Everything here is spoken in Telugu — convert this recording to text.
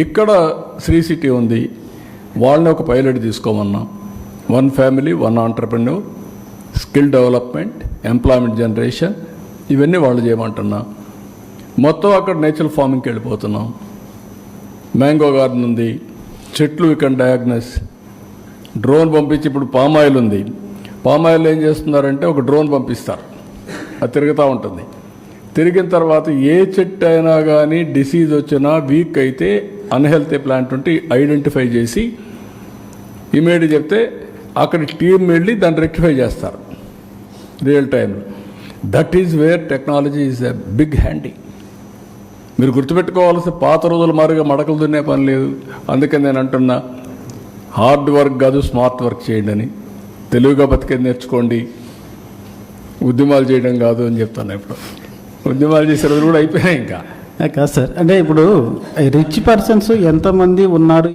ఇక్కడ శ్రీ సిటీ ఉంది. వాళ్ళని ఒక pilot తీసుకోమన్నాం. One family one entrepreneur skill development employment generation ఇవన్నీ వాళ్ళు చేయమంటున్నాం. మొత్తం అక్కడ నేచురల్ ఫార్మింగ్కి వెళ్ళిపోతున్నాం. మ్యాంగో గార్డెన్ ఉంది. చెట్లు ఇక్కడ డయాగ్నస్ డ్రోన్ పంపించి ఇప్పుడు పామాయిల్ ఉంది. పామ్ ఆయిల్ ఏం చేస్తున్నారంటే ఒక డ్రోన్ పంపిస్తారు. అది తిరుగుతూ ఉంటుంది. తిరిగిన తర్వాత ఏ చెట్టు అయినా కానీ డిసీజ్ వచ్చినా వీక్ అయితే అన్హెల్తీ ప్లాంట్ ఉంటే ఐడెంటిఫై చేసి ఇమీడియట్ చెప్తే అక్కడ టీం వెళ్ళి దాన్ని రెక్టిఫై చేస్తారు రియల్ టైంలో that is where technology is a big handy. మీరు గుర్తుపెట్టుకోవాల్సిన పాత రోజుల మాదిరిగా మడకలు దున్నే పని లేదు. అందుకని నేను అంటున్నా హార్డ్ వర్క్ కాదు స్మార్ట్ వర్క్ చేయండి అని. తెలివిగా బతికేది నేర్చుకోండి. ఉద్యమాలు చేయడం కాదు అని చెప్తాను ఇప్పుడు. ఉద్యమాలు చేసే రోజులు కూడా అయిపోయినాయి ఇంకా. కాదు సార్. అంటే ఇప్పుడు రిచ్ పర్సన్స్ ఎంతమంది ఉన్నారు?